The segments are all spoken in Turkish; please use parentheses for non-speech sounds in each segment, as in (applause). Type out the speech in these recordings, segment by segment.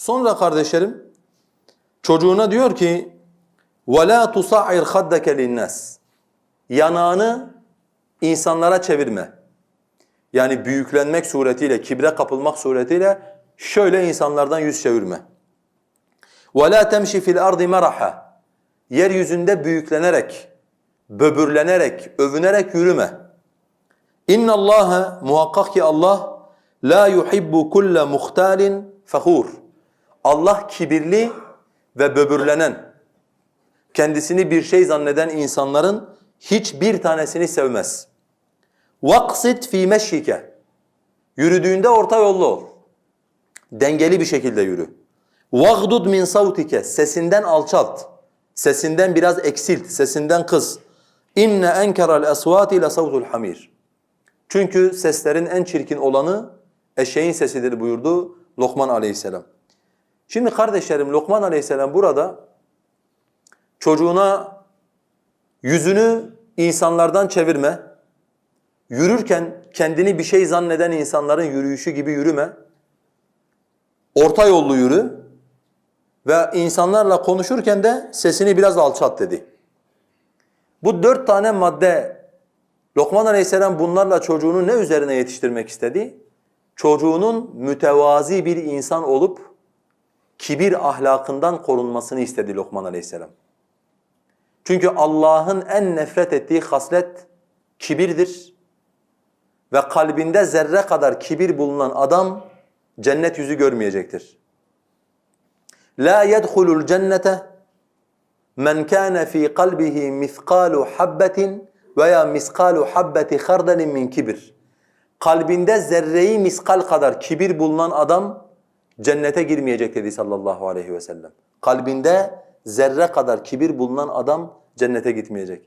Sonra kardeşlerim çocuğuna diyor ki وَلَا تُصَعِّرْ خَدَّكَ لِلنَّاسِ Yanağını insanlara çevirme. Yani büyüklenmek suretiyle, kibre kapılmak suretiyle şöyle insanlardan yüz çevirme. وَلَا تَمْشِ فِي الْأَرْضِ مَرَحًا Yeryüzünde büyüklenerek, böbürlenerek, övünerek yürüme. İnna Allah muhakkak ki Allah la yuhibbu kulle muhtalin fahur. Allah kibirli ve böbürlenen, kendisini bir şey zanneden insanların hiçbir tanesini sevmez. Vaksit fi meşhike. Yürüdüğünde orta yollu ol. Dengeli bir şekilde yürü. Vagdud min savtike. Sesinden alçalt. Sesinden biraz eksilt, sesinden kız. İnne enkeral esvati la savtul hamir. Çünkü seslerin en çirkin olanı eşeğin sesidir buyurdu Lokman aleyhisselam. Şimdi kardeşlerim Lokman aleyhisselam burada çocuğuna yüzünü insanlardan çevirme, yürürken kendini bir şey zanneden insanların yürüyüşü gibi yürüme, orta yollu yürü ve insanlarla konuşurken de sesini biraz alçalt dedi. Bu dört tane madde Lokman Aleyhisselam bunlarla çocuğunu ne üzerine yetiştirmek istedi? Çocuğunun mütevazi bir insan olup kibir ahlakından korunmasını istedi Lokman Aleyhisselam. Çünkü Allah'ın en nefret ettiği haslet kibirdir. Ve kalbinde zerre kadar kibir bulunan adam cennet yüzü görmeyecektir. La yedhulul cennete men kana fi kalbihi miskalu habbetin veya miskalu habbeti hardelin min kibir. Kalbinde zerreyi miskal kadar kibir bulunan adam cennete girmeyecek dedi sallallahu aleyhi ve sellem. Kalbinde zerre kadar kibir bulunan adam cennete gitmeyecek.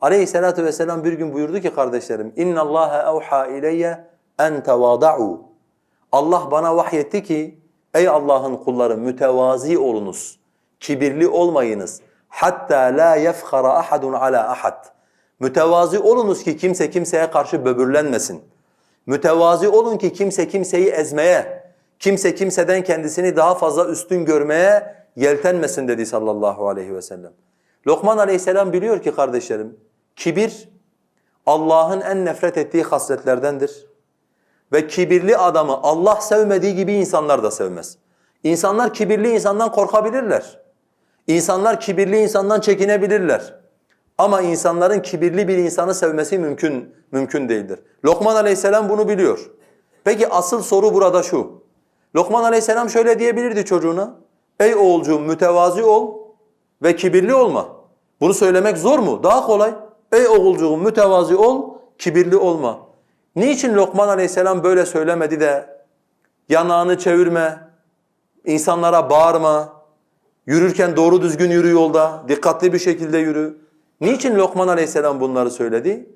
Aleyhissalatu vesselam bir gün buyurdu ki kardeşlerim inna Allaha evha ileyye en tevada'u. Allah bana vahyetti ki ey Allah'ın kulları mütevazi olunuz. Kibirli olmayınız. Hatta la yefkhara ahadun ala ahad. Mütevazi olunuz ki kimse kimseye karşı böbürlenmesin. Mütevazi olun ki kimse kimseyi ezmeye, kimse kimseden kendisini daha fazla üstün görmeye yeltenmesin dedi sallallahu aleyhi ve sellem. Lokman aleyhisselam biliyor ki kardeşlerim, kibir Allah'ın en nefret ettiği hasletlerdendir. Ve kibirli adamı Allah sevmediği gibi insanlar da sevmez. İnsanlar kibirli insandan korkabilirler. İnsanlar kibirli insandan çekinebilirler. Ama insanların kibirli bir insanı sevmesi mümkün mümkün değildir. Lokman Aleyhisselam bunu biliyor. Peki asıl soru burada şu. Lokman Aleyhisselam şöyle diyebilirdi çocuğuna. Ey oğulcuğum mütevazi ol ve kibirli olma. Bunu söylemek zor mu? Daha kolay. Ey oğulcuğum mütevazi ol, kibirli olma. Niçin Lokman Aleyhisselam böyle söylemedi de yanağını çevirme, insanlara bağırma, yürürken doğru düzgün yürü yolda, dikkatli bir şekilde yürü. Niçin Lokman Aleyhisselam bunları söyledi?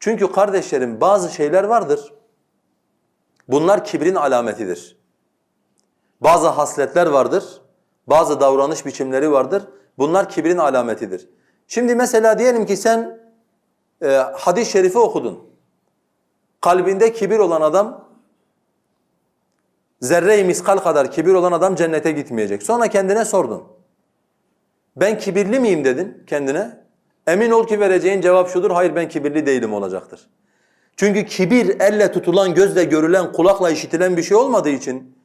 Çünkü kardeşlerim bazı şeyler vardır. Bunlar kibrin alametidir. Bazı hasletler vardır, bazı davranış biçimleri vardır. Bunlar kibrin alametidir. Şimdi mesela diyelim ki sen e, hadis-i şerifi okudun. Kalbinde kibir olan adam, zerre-i miskal kadar kibir olan adam cennete gitmeyecek. Sonra kendine sordun. Ben kibirli miyim dedin kendine. Emin ol ki vereceğin cevap şudur, hayır ben kibirli değilim olacaktır. Çünkü kibir elle tutulan, gözle görülen, kulakla işitilen bir şey olmadığı için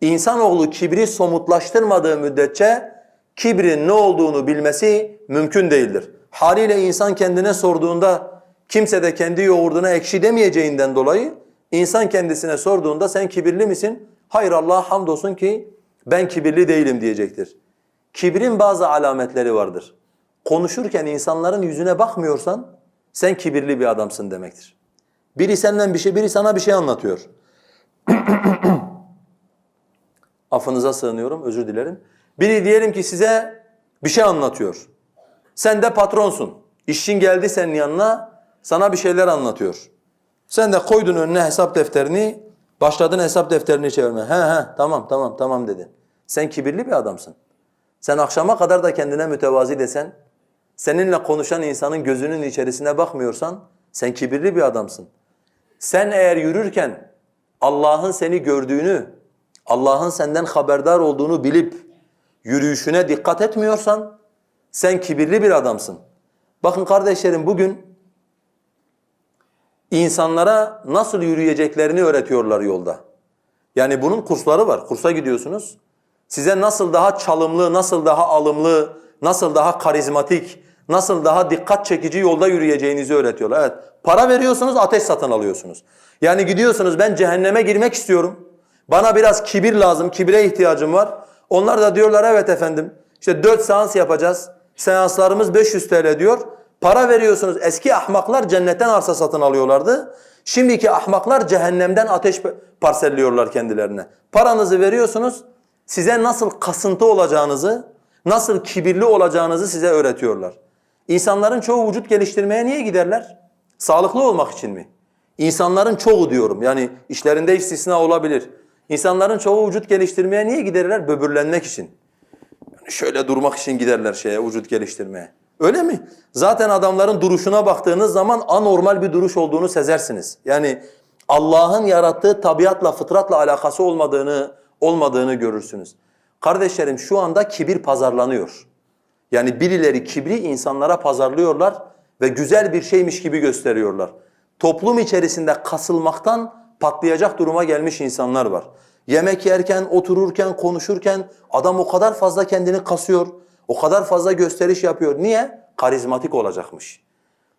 insanoğlu kibri somutlaştırmadığı müddetçe kibrin ne olduğunu bilmesi mümkün değildir. Haliyle insan kendine sorduğunda kimse de kendi yoğurduna ekşi demeyeceğinden dolayı insan kendisine sorduğunda sen kibirli misin? Hayır Allah'a hamdolsun ki ben kibirli değilim diyecektir. Kibrin bazı alametleri vardır. Konuşurken insanların yüzüne bakmıyorsan sen kibirli bir adamsın demektir. Biri senden bir şey, biri sana bir şey anlatıyor. (clears throat) Affınıza sığınıyorum, özür dilerim. Biri diyelim ki size bir şey anlatıyor. Sen de patronsun. İşçin geldi senin yanına, sana bir şeyler anlatıyor. Sen de koydun önüne hesap defterini, başladın hesap defterini çevirmeye. He he tamam tamam tamam dedin. Sen kibirli bir adamsın. Sen akşama kadar da kendine mütevazi desen, seninle konuşan insanın gözünün içerisine bakmıyorsan sen kibirli bir adamsın. Sen eğer yürürken Allah'ın seni gördüğünü, Allah'ın senden haberdar olduğunu bilip yürüyüşüne dikkat etmiyorsan sen kibirli bir adamsın. Bakın kardeşlerim bugün insanlara nasıl yürüyeceklerini öğretiyorlar yolda. Yani bunun kursları var. Kursa gidiyorsunuz. Size nasıl daha çalımlı, nasıl daha alımlı, nasıl daha karizmatik, nasıl daha dikkat çekici yolda yürüyeceğinizi öğretiyorlar. Evet, para veriyorsunuz, ateş satın alıyorsunuz. Yani gidiyorsunuz ben cehenneme girmek istiyorum. Bana biraz kibir lazım, kibre ihtiyacım var. Onlar da diyorlar evet efendim. İşte 4 seans yapacağız. Seanslarımız 500 TL diyor. Para veriyorsunuz. Eski ahmaklar cennetten arsa satın alıyorlardı. Şimdiki ahmaklar cehennemden ateş parselliyorlar kendilerine. Paranızı veriyorsunuz. Size nasıl kasıntı olacağınızı, nasıl kibirli olacağınızı size öğretiyorlar. İnsanların çoğu vücut geliştirmeye niye giderler? Sağlıklı olmak için mi? İnsanların çoğu diyorum yani işlerinde istisna olabilir. İnsanların çoğu vücut geliştirmeye niye giderler? Böbürlenmek için. Yani şöyle durmak için giderler şeye vücut geliştirmeye. Öyle mi? Zaten adamların duruşuna baktığınız zaman anormal bir duruş olduğunu sezersiniz. Yani Allah'ın yarattığı tabiatla, fıtratla alakası olmadığını olmadığını görürsünüz. Kardeşlerim şu anda kibir pazarlanıyor. Yani birileri kibri insanlara pazarlıyorlar ve güzel bir şeymiş gibi gösteriyorlar. Toplum içerisinde kasılmaktan patlayacak duruma gelmiş insanlar var. Yemek yerken, otururken, konuşurken adam o kadar fazla kendini kasıyor, o kadar fazla gösteriş yapıyor. Niye? Karizmatik olacakmış.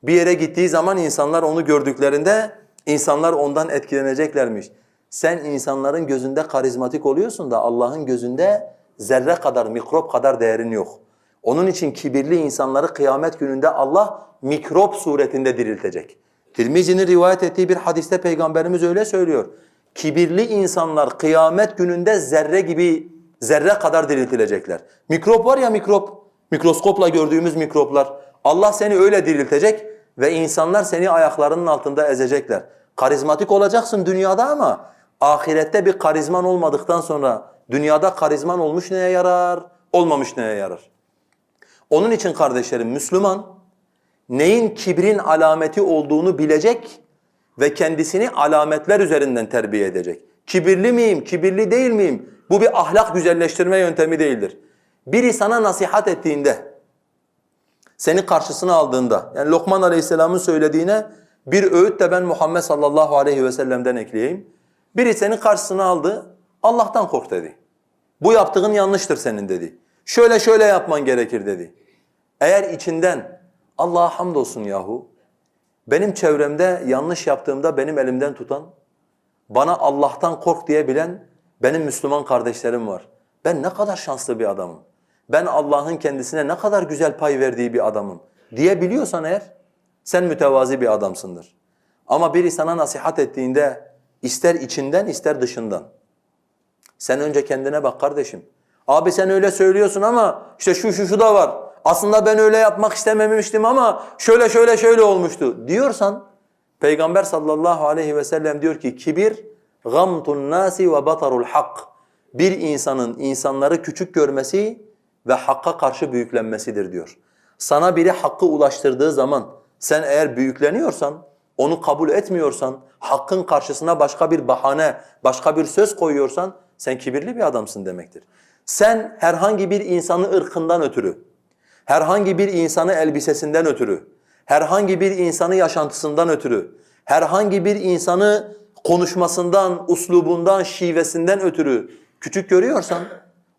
Bir yere gittiği zaman insanlar onu gördüklerinde insanlar ondan etkileneceklermiş. Sen insanların gözünde karizmatik oluyorsun da Allah'ın gözünde zerre kadar, mikrop kadar değerin yok. Onun için kibirli insanları kıyamet gününde Allah mikrop suretinde diriltecek. Tirmizi'nin rivayet ettiği bir hadiste Peygamberimiz öyle söylüyor. Kibirli insanlar kıyamet gününde zerre gibi, zerre kadar diriltilecekler. Mikrop var ya mikrop, mikroskopla gördüğümüz mikroplar. Allah seni öyle diriltecek ve insanlar seni ayaklarının altında ezecekler. Karizmatik olacaksın dünyada ama ahirette bir karizman olmadıktan sonra dünyada karizman olmuş neye yarar, olmamış neye yarar? Onun için kardeşlerim Müslüman neyin kibrin alameti olduğunu bilecek ve kendisini alametler üzerinden terbiye edecek. Kibirli miyim, kibirli değil miyim? Bu bir ahlak güzelleştirme yöntemi değildir. Biri sana nasihat ettiğinde, seni karşısına aldığında, yani Lokman Aleyhisselam'ın söylediğine bir öğüt de ben Muhammed sallallahu aleyhi ve sellem'den ekleyeyim. Biri seni karşısına aldı, Allah'tan kork dedi. Bu yaptığın yanlıştır senin dedi. Şöyle şöyle yapman gerekir dedi. Eğer içinden Allah'a hamdolsun yahu, benim çevremde yanlış yaptığımda benim elimden tutan, bana Allah'tan kork diyebilen benim Müslüman kardeşlerim var. Ben ne kadar şanslı bir adamım. Ben Allah'ın kendisine ne kadar güzel pay verdiği bir adamım diyebiliyorsan eğer sen mütevazi bir adamsındır. Ama biri sana nasihat ettiğinde ister içinden ister dışından. Sen önce kendine bak kardeşim. Abi sen öyle söylüyorsun ama işte şu şu şu da var. Aslında ben öyle yapmak istememiştim ama şöyle şöyle şöyle olmuştu diyorsan Peygamber sallallahu aleyhi ve sellem diyor ki kibir gamtun nasi ve batarul hak. Bir insanın insanları küçük görmesi ve hakka karşı büyüklenmesidir diyor. Sana biri hakkı ulaştırdığı zaman sen eğer büyükleniyorsan, onu kabul etmiyorsan, hakkın karşısına başka bir bahane, başka bir söz koyuyorsan sen kibirli bir adamsın demektir. Sen herhangi bir insanı ırkından ötürü, herhangi bir insanı elbisesinden ötürü, herhangi bir insanı yaşantısından ötürü, herhangi bir insanı konuşmasından, uslubundan, şivesinden ötürü küçük görüyorsan,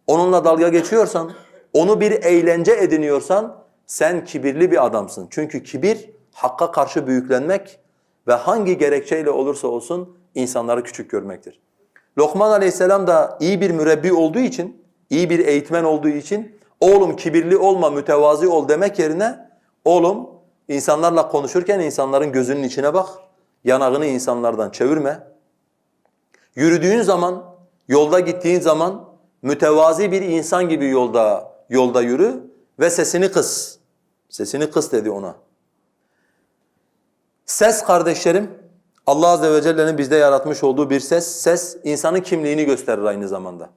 onunla dalga geçiyorsan, onu bir eğlence ediniyorsan sen kibirli bir adamsın. Çünkü kibir hakka karşı büyüklenmek ve hangi gerekçeyle olursa olsun insanları küçük görmektir. Lokman Aleyhisselam da iyi bir mürebbi olduğu için, iyi bir eğitmen olduğu için oğlum kibirli olma, mütevazi ol demek yerine oğlum insanlarla konuşurken insanların gözünün içine bak, yanağını insanlardan çevirme. Yürüdüğün zaman, yolda gittiğin zaman mütevazi bir insan gibi yolda yolda yürü ve sesini kıs. Sesini kıs dedi ona. Ses kardeşlerim Allah azze ve celle'nin bizde yaratmış olduğu bir ses. Ses insanın kimliğini gösterir aynı zamanda.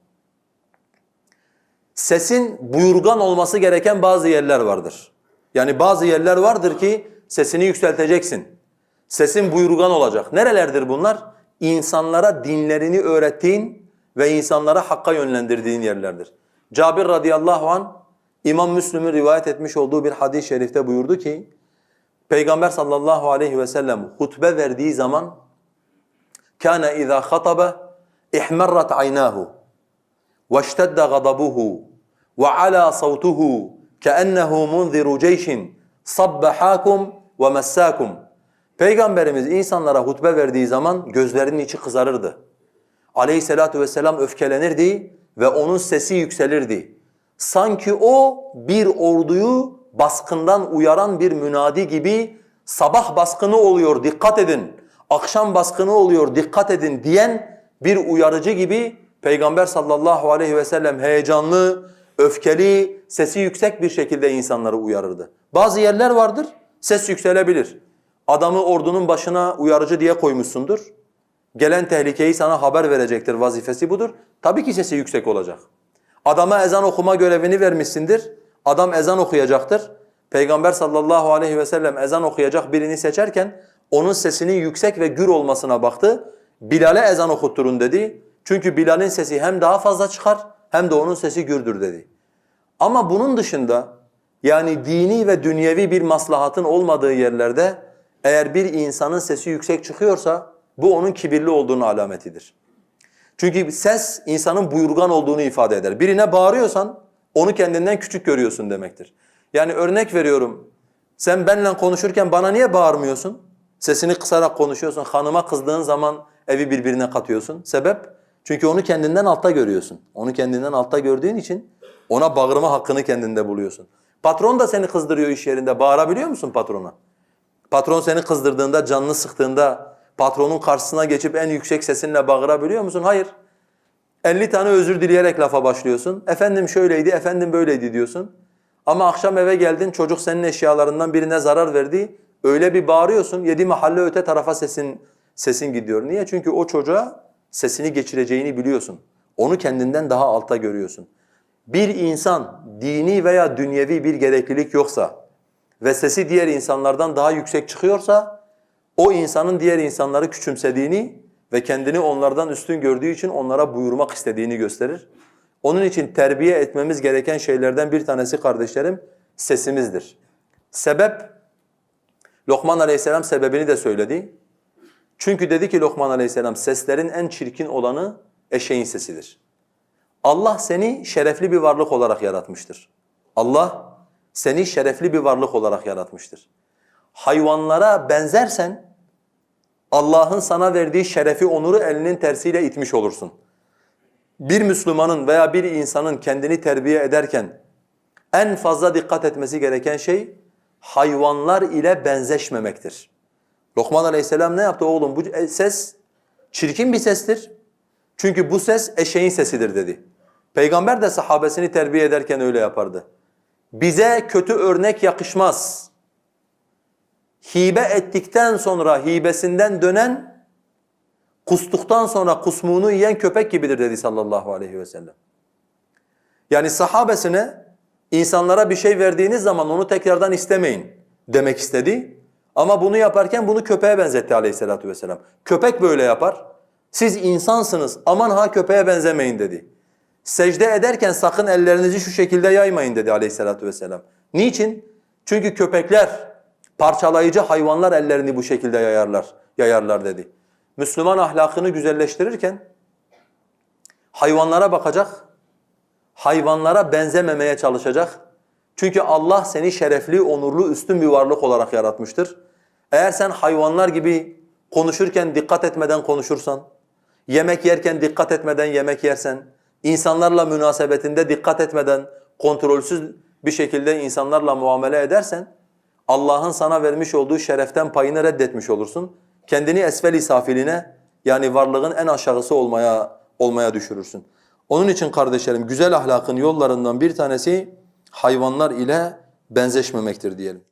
Sesin buyurgan olması gereken bazı yerler vardır. Yani bazı yerler vardır ki sesini yükselteceksin. Sesin buyurgan olacak. Nerelerdir bunlar? İnsanlara dinlerini öğrettiğin ve insanları hakka yönlendirdiğin yerlerdir. Cabir radıyallahu an İmam Müslim'in rivayet etmiş olduğu bir hadis-i şerifte buyurdu ki Peygamber sallallahu aleyhi ve sellem hutbe verdiği zaman kana iza khataba ihmarrat aynahu واشتد غضبه وعلى صوته كأنه منذر جيش صبحاكم ومساكم Peygamberimiz insanlara hutbe verdiği zaman gözlerinin içi kızarırdı. Aleyhissalatu vesselam öfkelenirdi ve onun sesi yükselirdi. Sanki o bir orduyu baskından uyaran bir münadi gibi sabah baskını oluyor dikkat edin, akşam baskını oluyor dikkat edin diyen bir uyarıcı gibi Peygamber sallallahu aleyhi ve sellem heyecanlı, öfkeli, sesi yüksek bir şekilde insanları uyarırdı. Bazı yerler vardır, ses yükselebilir. Adamı ordunun başına uyarıcı diye koymuşsundur. Gelen tehlikeyi sana haber verecektir, vazifesi budur. Tabii ki sesi yüksek olacak. Adama ezan okuma görevini vermişsindir. Adam ezan okuyacaktır. Peygamber sallallahu aleyhi ve sellem ezan okuyacak birini seçerken onun sesinin yüksek ve gür olmasına baktı. Bilal'e ezan okutturun dedi. Çünkü Bilal'in sesi hem daha fazla çıkar hem de onun sesi gürdür dedi. Ama bunun dışında yani dini ve dünyevi bir maslahatın olmadığı yerlerde eğer bir insanın sesi yüksek çıkıyorsa bu onun kibirli olduğunun alametidir. Çünkü ses insanın buyurgan olduğunu ifade eder. Birine bağırıyorsan onu kendinden küçük görüyorsun demektir. Yani örnek veriyorum. Sen benimle konuşurken bana niye bağırmıyorsun? Sesini kısarak konuşuyorsun. Hanıma kızdığın zaman evi birbirine katıyorsun. Sebep? Çünkü onu kendinden altta görüyorsun. Onu kendinden altta gördüğün için ona bağırma hakkını kendinde buluyorsun. Patron da seni kızdırıyor iş yerinde. Bağırabiliyor musun patrona? Patron seni kızdırdığında, canını sıktığında patronun karşısına geçip en yüksek sesinle bağırabiliyor musun? Hayır. 50 tane özür dileyerek lafa başlıyorsun. Efendim şöyleydi, efendim böyleydi diyorsun. Ama akşam eve geldin, çocuk senin eşyalarından birine zarar verdi. Öyle bir bağırıyorsun, yedi mahalle öte tarafa sesin sesin gidiyor. Niye? Çünkü o çocuğa sesini geçireceğini biliyorsun. Onu kendinden daha altta görüyorsun. Bir insan dini veya dünyevi bir gereklilik yoksa ve sesi diğer insanlardan daha yüksek çıkıyorsa o insanın diğer insanları küçümsediğini ve kendini onlardan üstün gördüğü için onlara buyurmak istediğini gösterir. Onun için terbiye etmemiz gereken şeylerden bir tanesi kardeşlerim sesimizdir. Sebep Lokman Aleyhisselam sebebini de söyledi. Çünkü dedi ki Lokman Aleyhisselam seslerin en çirkin olanı eşeğin sesidir. Allah seni şerefli bir varlık olarak yaratmıştır. Allah seni şerefli bir varlık olarak yaratmıştır. Hayvanlara benzersen Allah'ın sana verdiği şerefi, onuru elinin tersiyle itmiş olursun. Bir Müslümanın veya bir insanın kendini terbiye ederken en fazla dikkat etmesi gereken şey hayvanlar ile benzeşmemektir. Lokman Aleyhisselam ne yaptı oğlum? Bu ses çirkin bir sestir. Çünkü bu ses eşeğin sesidir dedi. Peygamber de sahabesini terbiye ederken öyle yapardı. Bize kötü örnek yakışmaz. Hibe ettikten sonra hibesinden dönen, kustuktan sonra kusmuğunu yiyen köpek gibidir dedi sallallahu aleyhi ve sellem. Yani sahabesine insanlara bir şey verdiğiniz zaman onu tekrardan istemeyin demek istedi. Ama bunu yaparken bunu köpeğe benzetti aleyhissalatu vesselam. Köpek böyle yapar. Siz insansınız aman ha köpeğe benzemeyin dedi. Secde ederken sakın ellerinizi şu şekilde yaymayın dedi aleyhissalatu vesselam. Niçin? Çünkü köpekler parçalayıcı hayvanlar ellerini bu şekilde yayarlar, yayarlar dedi. Müslüman ahlakını güzelleştirirken hayvanlara bakacak, hayvanlara benzememeye çalışacak. Çünkü Allah seni şerefli, onurlu, üstün bir varlık olarak yaratmıştır. Eğer sen hayvanlar gibi konuşurken dikkat etmeden konuşursan, yemek yerken dikkat etmeden yemek yersen, insanlarla münasebetinde dikkat etmeden kontrolsüz bir şekilde insanlarla muamele edersen, Allah'ın sana vermiş olduğu şereften payını reddetmiş olursun. Kendini esfel-i safiline yani varlığın en aşağısı olmaya olmaya düşürürsün. Onun için kardeşlerim güzel ahlakın yollarından bir tanesi hayvanlar ile benzeşmemektir diyelim.